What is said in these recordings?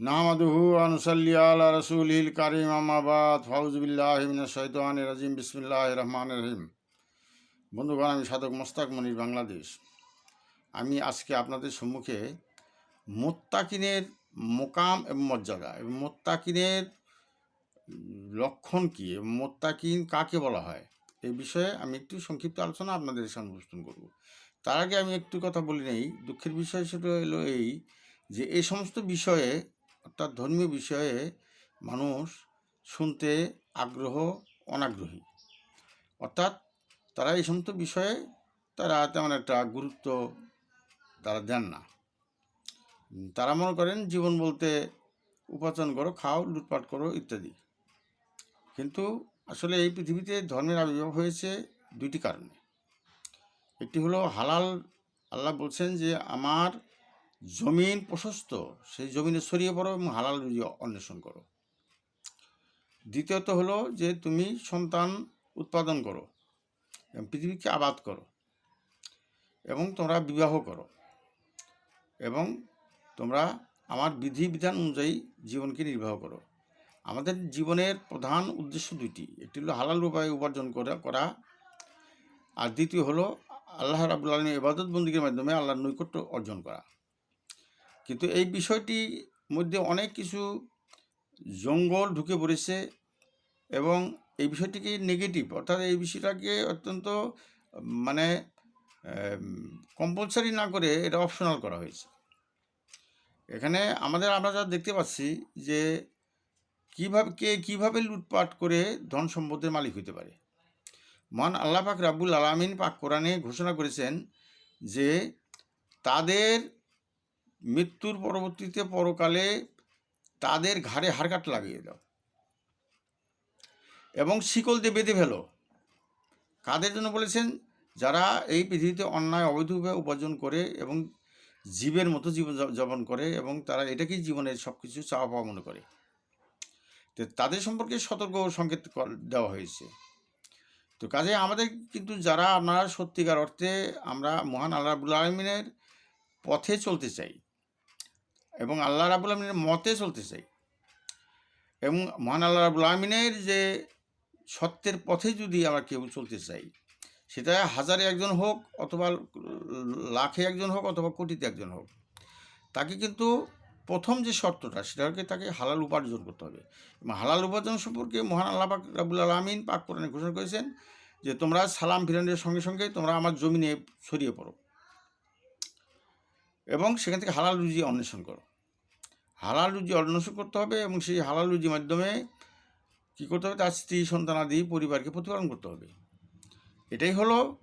নাহমাদুহু আনুসাল্লি আলা রসুলিল কারিম আমাবাদ ফাউজবিল্লাহ শৈতান রাজিম। বিসমিল্লাহ রহমান রহিম। বন্ধুগণ, আমি সাধক মোস্তাক মনির বাংলাদেশ। আমি আজকে আপনাদের সম্মুখে মোত্তাকিনের মোকাম এবং মর্যাদা এবং মোত্তাকিনের লক্ষণ কী এবং মোত্তাকিন কাকে বলা হয় এই বিষয়ে আমি একটু সংক্ষিপ্ত আলোচনা আপনাদের সামনে উপস্থাপন করব। তার আগে আমি একটু কথা বলি নেই। দুঃখের বিষয় সেটা হলো এই যে, এই সমস্ত বিষয়ে অর্থাৎ ধর্মীয় বিষয়ে মানুষ শুনতে আগ্রহ, অনাগ্রহী। অর্থাৎ তারা এই সমস্ত বিষয়ে তারা তেমন একটা গুরুত্ব তারা দেন না। তারা মনে করেন জীবন বলতে উপার্জন করো, খাও, লুটপাট করো, ইত্যাদি। কিন্তু আসলে এই পৃথিবীতে ধর্মের আবির্ভাব হয়েছে দুইটি কারণে। একটি হলো হালাল, আল্লাহ বলছেন যে, আমার জমিন প্রশস্ত, সেই জমিনে ছড়িয়ে পড়ো এবং হালাল রুজি অন্বেষণ করো। দ্বিতীয়ত হলো যে তুমি সন্তান উৎপাদন করো এবং পৃথিবীকে আবাদ করো এবং তোমরা বিবাহ করো এবং তোমরা আমার বিধি বিধান অনুযায়ী জীবনকে নির্বাহ করো। আমাদের জীবনের প্রধান উদ্দেশ্য দুইটি, একটি হলো হালাল উপায়ে উপার্জন করা করা আর দ্বিতীয় হলো আল্লাহ রাবুল আলমী ইবাদত মাধ্যমে আল্লাহর নৈকট্য অর্জন করা। কিন্তু এই বিষয়টির মধ্যে অনেক কিছু জঙ্গল ঢুকে পড়েছে এবং এই বিষয়টিকে নেগেটিভ অর্থাৎ এই বিষয়টাকে অত্যন্ত মানে কম্পালসারি না করে এটা অপশনাল করা হয়েছে। এখানে আমাদের আমরা যা দেখতে পাচ্ছি যে কীভাবে, কে কীভাবে লুটপাট করে ধন সম্পদের মালিক হতে পারে। মহান আল্লাহ পাক রাব্বুল আলামিন পাক কোরআনে ঘোষণা করেছেন যে তাদের মৃত্যুর পরবর্তীতে পরকালে তাদের ঘাড়ে হারকাট লাগিয়ে দাও। এবং শিকল দিয়ে বেঁধে ফেলো। কাদের জন্য বলেছেন? যারা এই পৃথিবীতে অন্যায় অবৈধভাবে উপার্জন করে এবং জীবের মতো জীবন যাপন করে এবং তারা এটাকেই জীবনের সব কিছু চাওয়া পাওয়া মনে করে। তো তাদের সম্পর্কে সতর্ক সংকেত দেওয়া হয়েছে। তো কাজে আমাদের কিন্তু যারা আপনারা সত্যিকার অর্থে আমরা মহান আল্লাহ আলমিনের পথে চলতে চাই এবং আল্লাহ রাবুল আলমিনের মতে চলতে চাই। এবং মহান আল্লাহ রাবুল আলমিনের যে সত্যের পথে যদি আমরা কেউ চলতে চাই, সেটা হাজারে একজন হোক অথবা লাখে একজন হোক অথবা কোটিতে একজন হোক, তাকে কিন্তু প্রথম যে শর্তটা সেটাকে তাকে হালাল উপার্জন করতে হবে। হালাল উপার্জন সম্পর্কে মহান আল্লাহ পাক রাবুল আলমিন পাক কোরআনে ঘোষণা করেছেন যে, তোমরা সালাম ফিরানের সঙ্গে সঙ্গে তোমরা আমার জমিনে ছড়িয়ে পড়ো। এবং সেখান থেকে হালাল রুজি অন্বেষণ করো। হালাল রুজি অন্বেষণ করতে হবে এবং সেই হালাল রুজির মাধ্যমে কী করতে হবে? তার স্ত্রী সন্তানাদি পরিবারকে প্রতিপালন করতে হবে। এটাই হলো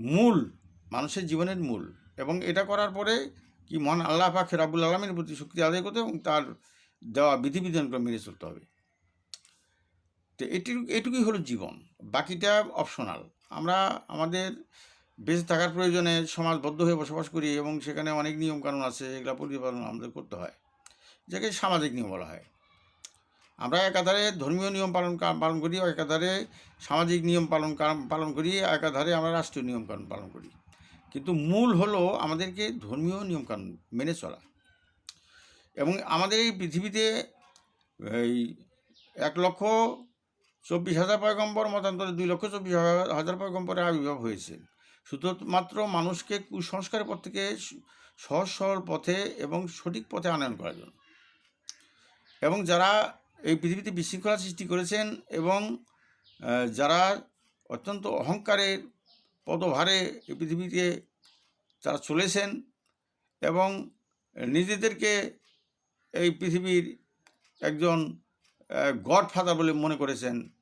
মূল, মানুষের জীবনের মূল। এবং এটা করার পরে কি মহান আল্লাহ পাক রাবুল আলমীর প্রতি শক্তি আদায় করতে এবং তার দেওয়া বিধিবিধানগুলো মেনে চলতে হবে। তো এটি, এটুকুই হলো জীবন। বাকিটা অপশনাল আমরা আমাদের বেঁচে থাকার প্রয়োজনে সমাজবদ্ধ হয়ে বসবাস করি এবং সেখানে অনেক নিয়মকানুন আছে, এগুলো পরিপালন আমাদের করতে হয় যাকে সামাজিক নিয়ম বলা হয়। আমরা একাধারে ধর্মীয় নিয়ম পালন পালন করি একাধারে সামাজিক নিয়ম পালন পালন করি একাধারে আমরা রাষ্ট্রীয় নিয়ম কানুন পালন করি। কিন্তু মূল হলো আমাদেরকে ধর্মীয় নিয়মকানুন মেনে চলা। এবং আমাদের এই পৃথিবীতে এই এক লক্ষ চব্বিশ হাজার পয়গম্বর, মতান্তরে দুই লক্ষ চব্বিশ হাজার পয়গম্বরের আবির্ভাব হয়েছে। শুধুমাত্র মানুষকে কুসংস্কারের পথ থেকে সহজ সরল পথে এবং সঠিক পথে আনয়ন করার জন্য। এবং যারা এই পৃথিবীতে বিশৃঙ্খলা সৃষ্টি করেছেন এবং যারা অত্যন্ত অহংকারের পদভারে এই পৃথিবীতে তারা চলেছেন এবং নিজেদেরকে এই পৃথিবীর একজন গড ফাদার বলে মনে করেছেন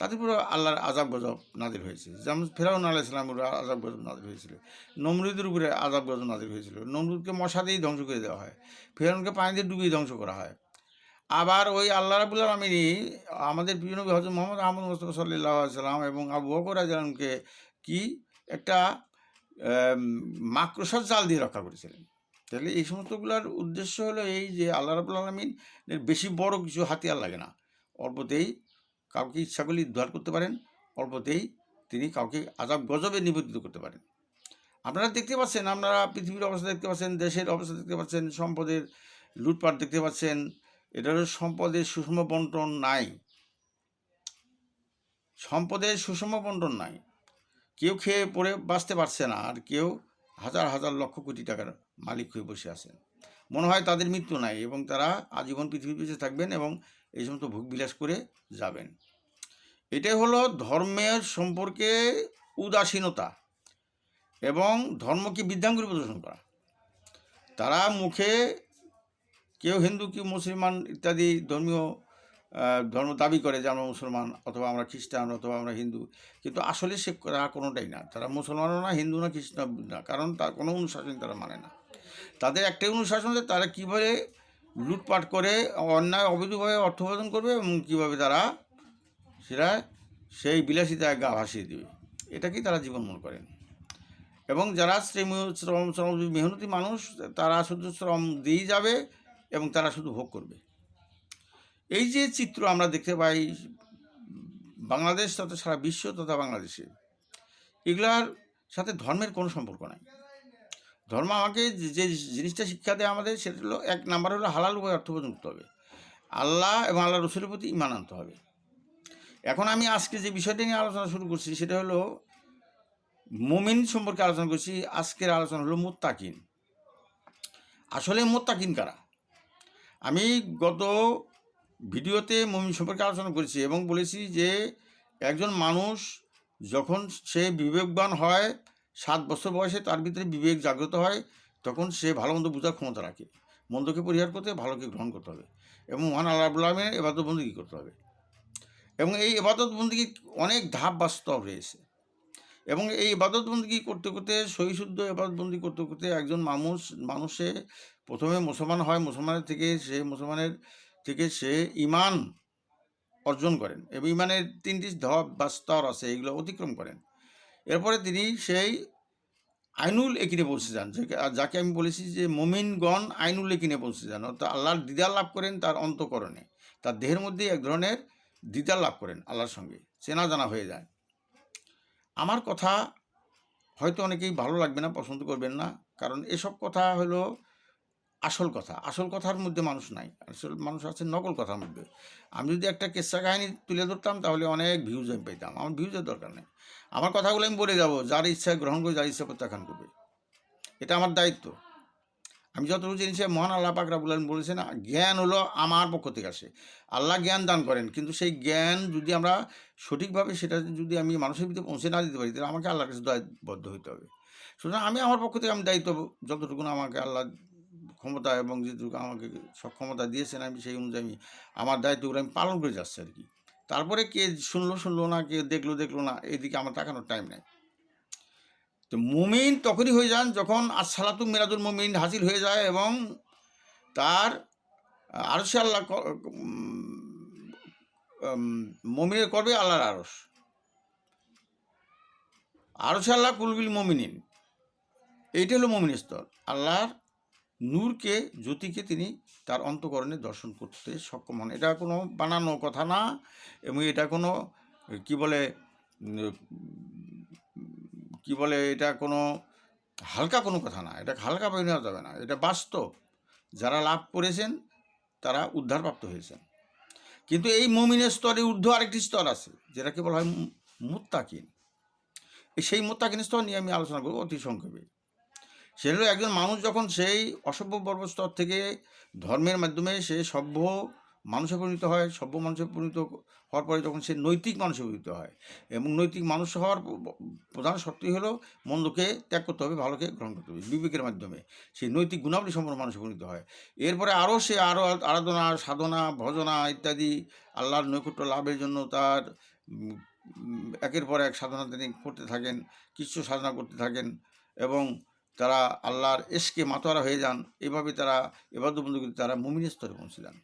তাদের উপরে আল্লাহর আজাব গজব নাজির হয়েছে। যেমন ফেরাউন আল্লাহ ইসলামের উপরে আজাব গজব নাজির হয়েছিল। নমরুদের উপরে আজাব গজব নাজির হয়েছিল। নমরুদকে মশা দিয়েই ধ্বংস করে দেওয়া হয়। ফেরাউনকে দিয়ে ডুবিয়ে ধ্বংস করা হয়। আবার ওই আল্লাহ রাবুল আলমিনী আমাদের নবী হজরত মোহাম্মদ আহমদ মোস্তফা সাল্লাহ সাল্লাম এবং আবু বকর আজলামকে কি? একটা মাকড়সার জাল দিয়ে রক্ষা করেছিলেন। তাহলে এই সমস্তগুলোর উদ্দেশ্য হলো এই যে আল্লাহ রাবুল আলমিনের বেশি বড় কিছু হাতিয়ার লাগে না। অল্পতেই কাউকে ইচ্ছা করলে উদ্ধার করতে পারেন, অল্পতেই তিনি কাউকে আজাব গজবে নিবেদিত করতে পারেন। আপনারা দেখতে পাচ্ছেন, আপনারা পৃথিবীর অবস্থা দেখতে পাচ্ছেন, দেশের অবস্থা দেখতে পাচ্ছেন, সম্পদের লুটপাট দেখতে পাচ্ছেন এটা হলো সম্পদের সুষম বন্টন নাই। সম্পদের সুষম বন্টন নাই। কেউ খেয়ে পড়ে বাঁচতে পারছে না, আর কেউ হাজার হাজার লক্ষ কোটি টাকার মালিক হয়ে বসে আছেন। মনে হয় তাদের মৃত্যু নাই, এবং তারা আজীবন পৃথিবীর বেঁচে থাকবেন এবং এই সমস্ত ভোগ বিলাস করে যাবেন। এটাই হলো ধর্মের সম্পর্কে উদাসীনতা এবং ধর্মকে বৃদ্ধাঙ্গুলি প্রদর্শন করা। তারা মুখে কেউ হিন্দু কেউ মুসলমান ইত্যাদি ধর্মীয় ধর্ম দাবি করে যে আমরা মুসলমান অথবা আমরা খ্রিস্টান অথবা আমরা হিন্দু, কিন্তু আসলে সে তারা কোনোটাই না। তারা মুসলমানও না, হিন্দু না, খ্রিস্টান না, কারণ তার কোনো অনুশাসন তারা মানে না। তাদের একটাই অনুশাসন যে তারা কীভাবে লুটপাট করে অন্যায়, অবৈধভাবে অর্থ উপার্জন করবে এবং কীভাবে তারা সেটা, সেই বিলাসিতায় গা ভাসিয়ে দেবে। এটাকেই তারা জীবন মনে করেন? এবং যারা শ্রম শ্রম শ্রম মেহনতি মানুষ, তারা শুধু শ্রম দিয়েই যাবে এবং তারা শুধু ভোগ করবে। এই যে চিত্র আমরা দেখতে পাই, বাংলাদেশ তথা সারা বিশ্ব তথা বাংলাদেশে, এগুলার সাথে ধর্মের কোনো সম্পর্ক নাই। ধর্ম আমাকে যে- জিনিসটা শিক্ষা দেয় আমাদের, সেটা হলো এক নাম্বার হলো হালাল উপায় অর্থ উপার্জন করতে হবে। আল্লাহ এবং আল্লাহ রসুলের প্রতি ইমান আনতে হবে। এখন আমি আজকে যে বিষয়টি নিয়ে আলোচনা শুরু করছি, সেটা হলো মুমিন সম্পর্কে আলোচনা করছি, আজকের আলোচনা হলো মুত্তাকিন। আসলে মুত্তাকিন কারা? আমি গত ভিডিওতে মুমিন সম্পর্কে আলোচনা করেছি এবং বলেছি যে, একজন মানুষ যখন সে বিবেকবান হয় সাত বছর বয়সে তার ভিতরে বিবেক জাগ্রত হয়, তখন সে ভালো মন্দ বোঝার ক্ষমতা রাখে। মন্দকে পরিহার করতে ভালোকে গ্রহণ করতে হবে এবং মহান আল্লাহ আলমের এবাদত বন্দী করতে হবে। এবং এই এবাদত বন্দী অনেক ধাপ বা স্তর রয়েছে। এবং এই ইবাদত বন্দী করতে করতে, সহিশুদ্ধ এবাদত বন্দী করতে করতে একজন মানুষ, মানুষে প্রথমে মুসলমান হয়, মুসলমানের থেকে সে মুসলমানের থেকে সে ইমান অর্জন করেন এবং ইমানের তিনটি ধাপ বা স্তর আছে, এগুলো অতিক্রম করেন। এরপরে তিনি সেই আইনুল একিনে পৌঁছে যান, যাকে আমি বলেছি যে মমিনগণ আইনুল একিনে পৌঁছে যান, অর্থাৎ আল্লাহর দিদার লাভ করেন তার অন্তকরণে। তার দেহের মধ্যে এক ধরনের দিদার লাভ করেন আল্লাহর সঙ্গে, চেনা জানা হয়ে যায়। আমার কথা হয়তো অনেকেই ভালো লাগবে না, পছন্দ করবেন না, কারণ এসব কথা হলো আসল কথা। আসল কথার মধ্যে মানুষ নাই, আসল মানুষ আছে নকল কথার মধ্যে। আমি যদি একটা কেসা কাহিনী তুলে ধরতাম, তাহলে অনেক ভিউজ আমি পেতাম আমার ভিউজের দরকার নেই। আমার কথাগুলো আমি বলে যাব, যার ইচ্ছা গ্রহণ করে যার ইচ্ছা প্রত্যাখ্যান করবে। এটা আমার দায়িত্ব। আমি যতটুকু জিনিস মহান আল্লাহ পাক রাবুল আলম বলেছেন, জ্ঞান হলো আমার পক্ষ থেকে আসে। আল্লাহ জ্ঞান দান করেন, কিন্তু সেই জ্ঞান যদি আমরা সঠিকভাবে সেটা যদি আমি মানুষের ভিতরে পৌঁছে না দিতে পারি, তাহলে আমাকে আল্লাহর কাছে দায়বদ্ধ হইতে হবে। সুতরাং আমি আমার পক্ষ থেকে আমি দায়িত্ব যতটুকু আমাকে আল্লাহ ক্ষমতা এবং যেটুকু আমাকে সক্ষমতা দিয়েছেন, আমি সেই অনুযায়ী আমি, আমার দায়িত্বগুলো আমি পালন করে যাচ্ছি আর কি। তারপরে কে শুনলো শুনলো না, কে দেখল দেখল না এদিকে আমার তাকানোর টাইম নেই। তো মুমিন তখনই হয়ে যান যখন আসসালাতু মিরাদুল মুমিন হাসিল হয়ে যায় এবং তার আরশে আল্লাহ মমিনের করবে আল্লাহর আরস আরশে আল্লাহ কুলবিল মমিনিন। এইটা হলো মমিন স্তর আল্লাহর নূরকে, জ্যোতিকে তিনি তার অন্তকরণে দর্শন করতে সক্ষম হন। এটা কোনো বানানো কথা না এবং এটা কোনো, কি বলে কি বলে, এটা কোনো হালকা কোনো কথা না। এটা হালকা বই নেওয়া যাবে না। এটা বাস্তব। যারা লাভ করেছেন, তারা উদ্ধারপ্রাপ্ত হয়েছেন। কিন্তু এই মমিনের স্তরে ঊর্ধ্ব আরেকটি স্তর আছে, যেটাকে বলা হয় মুত্তাকিন। সেই মুত্তাকিন স্তর নিয়ে আমি আলোচনা করব অতি সংক্ষেপে। সেটা হলো একজন মানুষ যখন সেই অসভ্য পর্ব স্তর থেকে ধর্মের মাধ্যমে সে সভ্য মানুষে পরিণত হয়, সভ্য মানুষে পরিণত হওয়ার পরে যখন সে নৈতিক মানুষে পরিণত হয় এবং নৈতিক মানুষ হওয়ার প্রধান শর্তই হলো মন্দকে ত্যাগ করতে হবে, ভালোকে গ্রহণ করতে হবে। বিবেকের মাধ্যমে সেই নৈতিক গুণাবলী সম্পন্ন মানুষে পরিণত হয়। এরপরে আরও সে আরও আরাধনা, সাধনা, ভজনা ইত্যাদি আল্লাহর নৈকট্য লাভের জন্য তার একের পর এক সাধনা তিনি করতে থাকেন, কিছু সাধনা করতে থাকেন এবং তারা আল্লাহর এসকে মাতোয়ারা হয়ে যান। এভাবে তারা এবাদ বন্ধু তারা মুমিনের স্তরে পৌঁছে যান।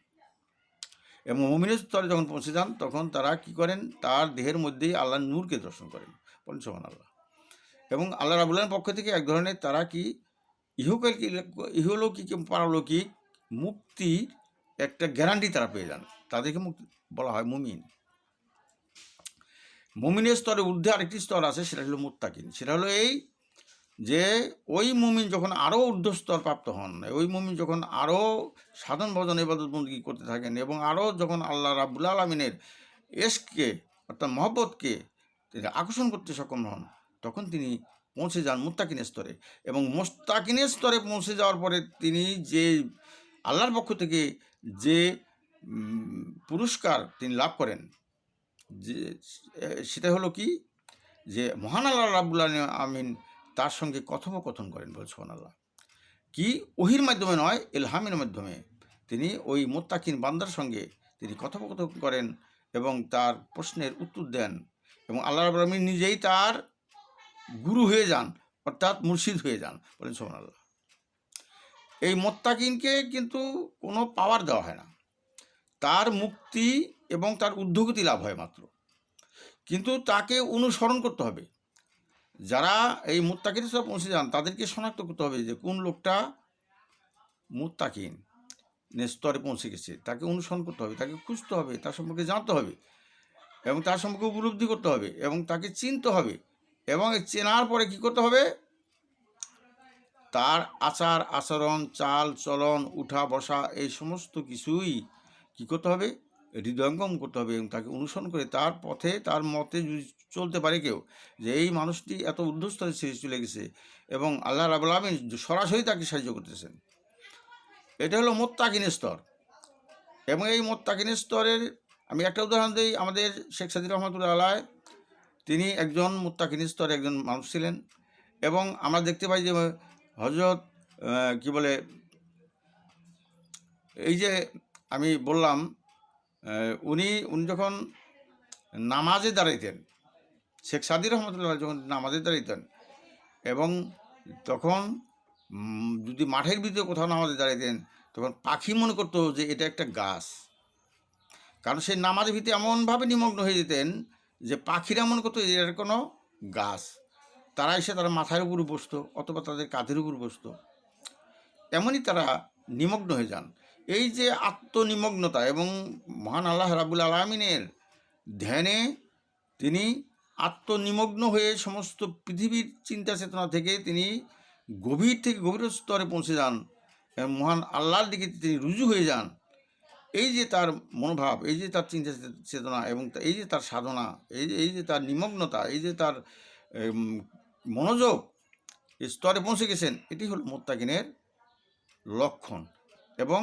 এবং মুমিনের স্তরে যখন পৌঁছে যান, তখন তারা কি করেন? তার দেহের মধ্যেই আল্লাহর নূরকে দর্শন করেন। পঞ্চমান আল্লাহ এবং আল্লাহ রাবুল্লাহর পক্ষ থেকে এক ধরনের তারা কি? ইহকাল ইহলৌকিক এবং পারলৌকিক মুক্তির একটা গ্যারান্টি তারা পেয়ে যান। তাদেরকে মুক্তি বলা হয় মুমিন। মুমিনের স্তরে ঊর্ধ্বে আরেকটি স্তর আছে, সেটা হলো মুত্তাকিন। সেটা হলো এই যে ওই মুমিন যখন আরও ঊর্ধ্বস্তর প্রাপ্ত হন, ওই মুমিন যখন আরও সাধন ভজন এবাদতবন্দি করতে থাকেন এবং আরও যখন আল্লাহ রাবুল আলমিনের এসকে অর্থাৎ মহব্বতকে আকর্ষণ করতে সক্ষম হন, তখন তিনি পৌঁছে যান মুত্তাকিনের স্তরে এবং মোস্তাকিনের স্তরে পৌঁছে যাওয়ার পরে তিনি যে আল্লাহর পক্ষ থেকে যে পুরস্কার তিনি লাভ করেন, যে সেটা হলো কি? যে মহান আল্লাহ রাবুল আমিন তার সঙ্গে কথোপকথন করেন বলছেন আল্লাহ কি ওহির মাধ্যমে নয়, এলহামের মাধ্যমে। তিনি ওই মোত্তাকিন বান্দার সঙ্গে তিনি কথোপকথন করেন এবং তার প্রশ্নের উত্তর দেন এবং আল্লাহ আলমিন নিজেই তার গুরু হয়ে যান, অর্থাৎ মুর্শিদ হয়ে যান বলেন সোহান আল্লাহ এই মোত্তাকিনকে কিন্তু কোনো পাওয়ার দেওয়া হয় না। তার মুক্তি এবং তার উদ্যোগতি লাভ হয় মাত্র। কিন্তু তাকে অনুসরণ করতে হবে। যারা এই মুত্তাকিন সব পৌঁছে যান, তাদেরকে শনাক্ত করতে হবে যে কোন লোকটা মুত্তাকিন। স্তরে পৌঁছে গেছে। তাকে অনুসরণ করতে হবে, তাকে খুঁজতে হবে, তার সম্পর্কে জানতে হবে এবং তার সম্পর্কে উপলব্ধি করতে হবে এবং তাকে চিনতে হবে এবং চেনার পরে কি করতে হবে? তার আচার, আচরণ, চাল, চলন, উঠা, বসা এই সমস্ত কিছুই কি করতে হবে? হৃদয়ঙ্গম করতে হবে এবং তাকে অনুসরণ করে তার পথে, তার মতে যদি চলতে পারে কেউ, যে এই মানুষটি এত ঊর্ধ্বস্তরে ছেড়ে চলে গেছে এবং আল্লাহ রাবুল আলমিন সরাসরি তাকে সাহায্য করতেছেন। এটা হলো মোত্তাকিনের স্তর। এবং এই মোত্তাকিনের স্তরের, আমি একটা উদাহরণ দিই, আমাদের শেখ সাদির রহমতুল্লাহ আলাহ তিনি একজন মুত্তাকিন স্তরে একজন মানুষ ছিলেন এবং আমরা দেখতে পাই যে হজরত কি বলে, এই যে আমি বললাম উনি উনি যখন নামাজে দাঁড়াইতেন, শেখ সাদির রহমতুল্লাহ যখন নামাজে দাঁড়াইতেন এবং তখন যদি মাঠের ভিতরে কোথাও নামাজে দাঁড়াইতেন, তখন পাখি মনে করতো যে এটা একটা গাছ। কারণ সেই নামাজের ভিতরে এমনভাবে নিমগ্ন হয়ে যেতেন যে পাখিরা মনে করতো যে এর কোনো গাছ। তারা এসে তারা মাথার উপর বসতো অথবা তাদের কাঁধের উপর বসতো। এমনই তারা নিমগ্ন হয়ে যান। এই যে আত্মনিমগ্নতা এবং মহান আল্লাহ রাবুল আলমিনের ধ্যানে তিনি আত্মনিমগ্ন হয়ে সমস্ত পৃথিবীর চিন্তা চেতনা থেকে তিনি গভীর থেকে গভীর স্তরে পৌঁছে যান এবং মহান আল্লাহর দিকে তিনি রুজু হয়ে যান। এই যে তার মনোভাব, এই যে তার চিন্তা চেতনা এবং এই যে তার সাধনা, এই যে এই যে তার নিমগ্নতা, এই যে তার মনোযোগ স্তরে পৌঁছে গেছেন, এটি হল মোত্তাকিনের লক্ষণ এবং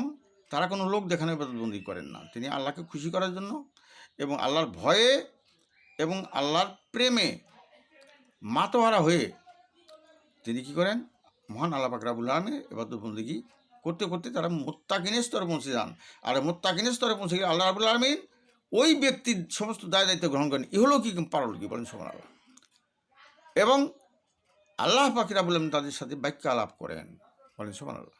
তারা কোনো লোক দেখানো বন্দি করেন না। তিনি আল্লাহকে খুশি করার জন্য এবং আল্লাহর ভয়ে এবং আল্লাহর প্রেমে মাতোহারা হয়ে তিনি কি করেন? মহান আল্লাহ পাক রাবুল আলমের এবাদত বন্দিগি করতে করতে তারা মোত্তাকিনের স্তরে পৌঁছে যান। আর মোত্তাকিনের স্তরে পৌঁছে গেলে আল্লাহ রাবুল আলমিন ওই ব্যক্তির সমস্ত দায় দায়িত্ব গ্রহণ করেন। ইহলো কি পারল কি বলেন সমান আল্লাহ এবং আল্লাহ পাখিরা বলেন তাদের সাথে বাক্য আলাপ করেন বলেন সমান আল্লাহ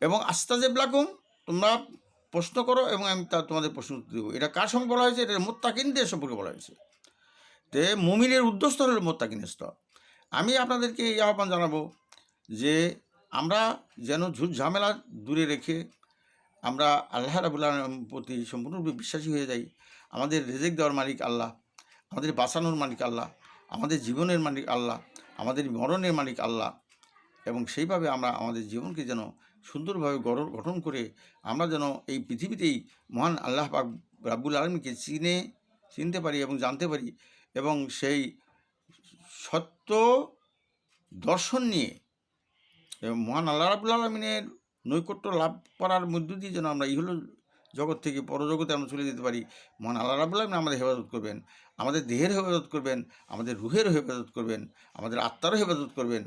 এবং আস্তাজেব লাকুম তোমরা প্রশ্ন করো এবং আমি তা তোমাদের প্রশ্ন উত্তর দেবো। এটা কার সঙ্গে বলা হয়েছে? এটা মোত্তাকিনদের সম্পর্কে বলা হয়েছে। তে মুমিনের উদ্যস্তর হলো মোত্তাকিনের স্তর আমি আপনাদেরকে এই আহ্বান জানাব যে আমরা যেন ঝুট ঝামেলা দূরে রেখে আমরা আল্লাহ রাবুল্লাহ প্রতি সম্পূর্ণরূপে বিশ্বাসী হয়ে যাই। আমাদের রেজেক দেওয়ার মালিক আল্লাহ, আমাদের বাঁচানোর মালিক আল্লাহ, আমাদের জীবনের মালিক আল্লাহ, আমাদের মরণের মালিক আল্লাহ এবং সেইভাবে আমরা আমাদের জীবনকে যেন সুন্দরভাবে গঠন করে আমরা যেন এই পৃথিবীতেই মহান আল্লাহ পাক রাব্বুল আলমীকে চিনে, চিনতে পারি এবং জানতে পারি এবং সেই সত্য দর্শন নিয়ে এবং মহান আল্লাহ রাবুল আলমিনের নৈকট্য লাভ করার মধ্য দিয়ে যেন আমরা ইহল জগৎ থেকে পরজগতে আমরা চলে যেতে পারি। মহান আল্লাহ রাবুল আলমিন আমাদের হেফাজত করবেন, আমাদের দেহের হেফাজত করবেন, আমাদের রুহেরও হেফাজত করবেন, আমাদের আত্মারও হেফাজত করবেন।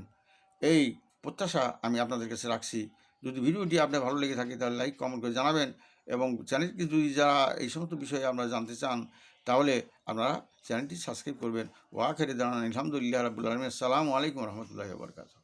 এই প্রত্যাশা আমি আপনাদের কাছে রাখছি। যদি ভিডিওটি আপনার ভালো লেগে থাকে, তাহলে লাইক কমেন্ট করে জানাবেন এবং চ্যানেলটি যদি যারা এই সমস্ত বিষয়ে আমরা জানতে চান, তাহলে আপনারা চ্যানেলটি সাবস্ক্রাইব করবেন। ওয়াখেরে দাঁড়ান আলহামদুলিল্লাহ রাবুল আলম আসসালামু আলাইকুম রহমতুল্লাহ বরকাত